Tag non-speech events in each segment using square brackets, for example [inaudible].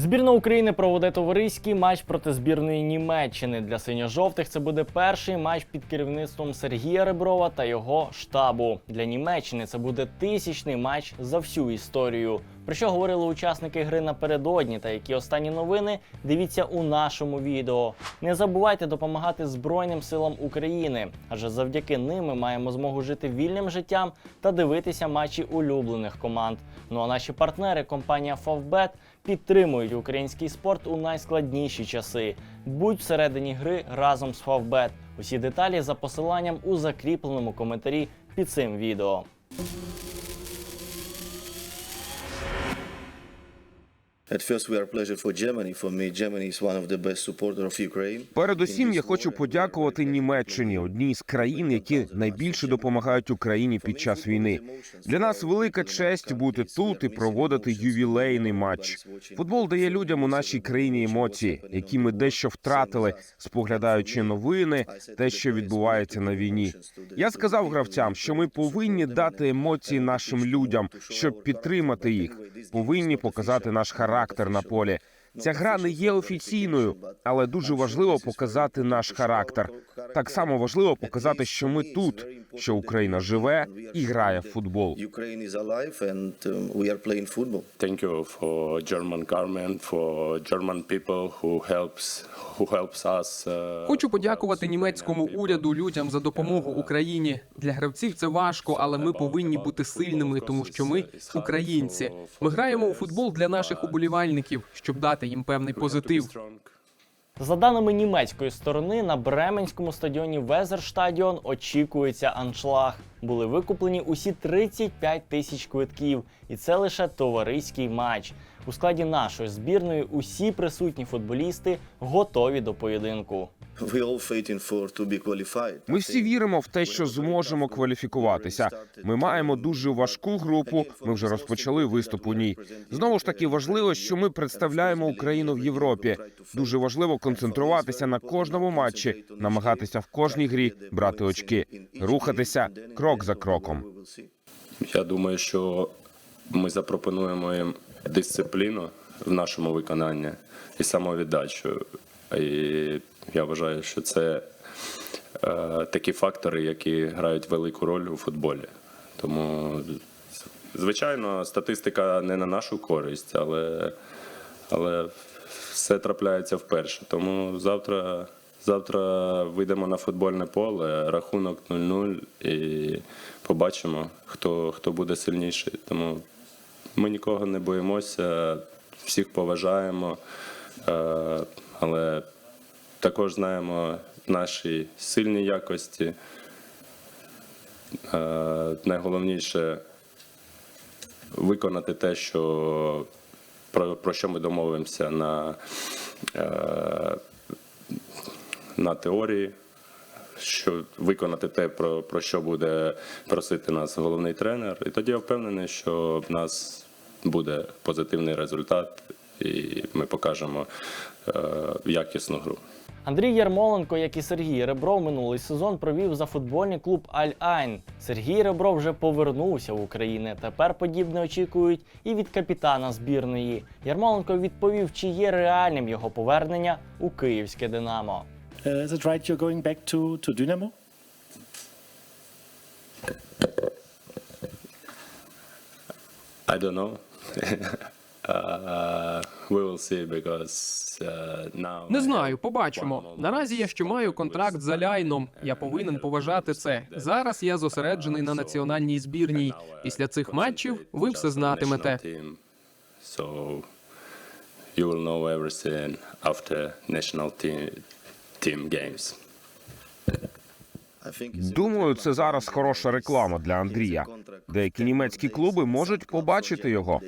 Збірна України проведе товариський матч проти збірної Німеччини. Для синьо-жовтих це буде перший матч під керівництвом Сергія Реброва та його штабу. Для Німеччини це буде тисячний матч за всю історію. Про що говорили учасники гри напередодні та які останні новини, дивіться у нашому відео. Не забувайте допомагати Збройним силам України, адже завдяки ним ми маємо змогу жити вільним життям та дивитися матчі улюблених команд. Ну а наші партнери, компанія Favbet, підтримують український спорт у найскладніші часи. Будь всередині гри разом з Favbet. Усі деталі за посиланням у закріпленому коментарі під цим відео. At first, we are pleasure for Germany. For me, Germany is one of the best supporters of Ukraine. Передусім, я хочу подякувати Німеччині, одній з країн, які найбільше допомагають Україні під час війни. Для нас велика честь бути тут і проводити ювілейний матч. Футбол дає людям у нашій країні емоції, які ми дещо втратили, споглядаючи новини, те, що відбувається на війні. Я сказав гравцям, що ми повинні дати емоції нашим людям, щоб підтримати їх. Повинні показати наш характер на полі. Ця гра не є офіційною, але дуже важливо показати наш характер. Так само важливо показати, що ми тут, що Україна живе і грає в футбол. Um. Thank you for German government, for German people who helps who helps us. uh, Хочу подякувати німецькому уряду людям за допомогу Україні. Для гравців це важко, але ми повинні бути сильними, тому що ми українці. Ми граємо у футбол для наших уболівальників, щоб дати їм певний позитив. За даними німецької сторони, на Бременському стадіоні Везерштадіон очікується аншлаг. Були викуплені усі 35 тисяч квитків, і це лише товариський матч. У складі нашої збірної усі присутні футболісти готові до поєдинку. Ми всі віримо в те, що зможемо кваліфікуватися. Ми маємо дуже важку групу. Ми вже розпочали виступ у ній. Знову ж таки важливо, що ми представляємо Україну в Європі. Дуже важливо концентруватися на кожному матчі, намагатися в кожній грі брати очки, рухатися крок за кроком. Я думаю, що ми запропонуємо їм дисципліну в нашому виконанні і самовіддачу. І я вважаю, що це е, такі фактори, які грають велику роль у футболі. Тому, звичайно, статистика не на нашу користь, але, але все трапляється вперше. Тому завтра, завтра вийдемо на футбольне поле, рахунок 0-0 і побачимо, хто, хто буде сильніший. Тому ми нікого не боїмося, всіх поважаємо, е, але також знаємо наші сильні якості. Е, Найголовніше виконати те, що про, про що ми домовимося на, е, на теорії, що виконати те, про, про що буде просити нас головний тренер. І тоді я впевнений, що в нас буде позитивний результат, і ми покажемо е, якісну гру. Андрій Ярмоленко, як і Сергій Ребров, минулий сезон провів за футбольний клуб Аль-Айн. Сергій Ребров вже повернувся в Україну. Тепер подібне очікують і від капітана збірної. Ярмоленко відповів, чи є реальним його повернення у київське Динамо. Uh, is it right you're going back to, to Dynamo? I don't know. [laughs] uh, we will see because uh, now Не знаю, побачимо. Наразі я ще маю контракт з Аляйном. Я повинен поважати це. Зараз я зосереджений на національній збірній. Після цих матчів ви все знатимете. So you will know everything after national team team games. Думаю, це зараз хороша реклама для Андрія. Деякі німецькі клуби можуть побачити його.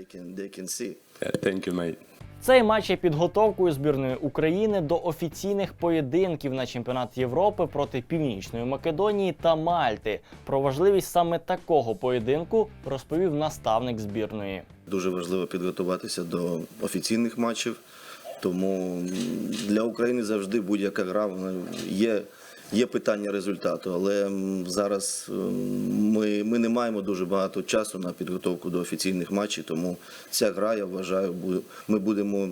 thank you, mate. Цей матч є підготовкою збірної України до офіційних поєдинків на чемпіонат Європи проти Північної Македонії та Мальти. Про важливість саме такого поєдинку розповів наставник збірної. Дуже важливо підготуватися до офіційних матчів, тому для України завжди будь-яка гра вона є. Є питання результату, але зараз ми, ми не маємо дуже багато часу на підготовку до офіційних матчів, тому ця гра, я вважаю, ми будемо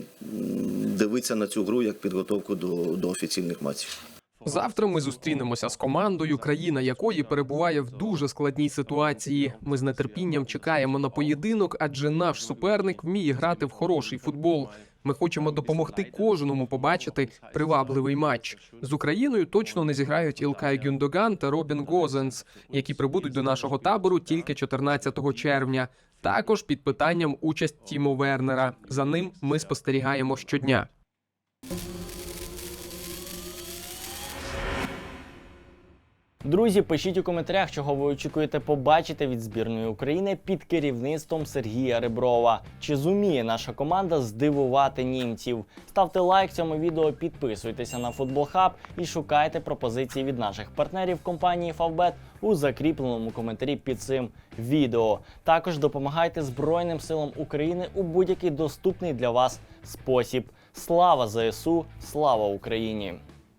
дивитися на цю гру як підготовку до, до офіційних матчів. Завтра ми зустрінемося з командою, країна якої перебуває в дуже складній ситуації. Ми з нетерпінням чекаємо на поєдинок, адже наш суперник вміє грати в хороший футбол. Ми хочемо допомогти кожному побачити привабливий матч. З Україною точно не зіграють Ілкай Гюндоган та Робін Гозенс, які прибудуть до нашого табору тільки 14 червня. Також під питанням участь Тімо Вернера. За ним ми спостерігаємо щодня. Друзі, пишіть у коментарях, чого ви очікуєте побачити від збірної України під керівництвом Сергія Реброва. Чи зуміє наша команда здивувати німців? Ставте лайк цьому відео, підписуйтеся на Футбол Хаб і шукайте пропозиції від наших партнерів компанії Favbet у закріпленому коментарі під цим відео. Також допомагайте Збройним силам України у будь-який доступний для вас спосіб. Слава ЗСУ! Слава Україні!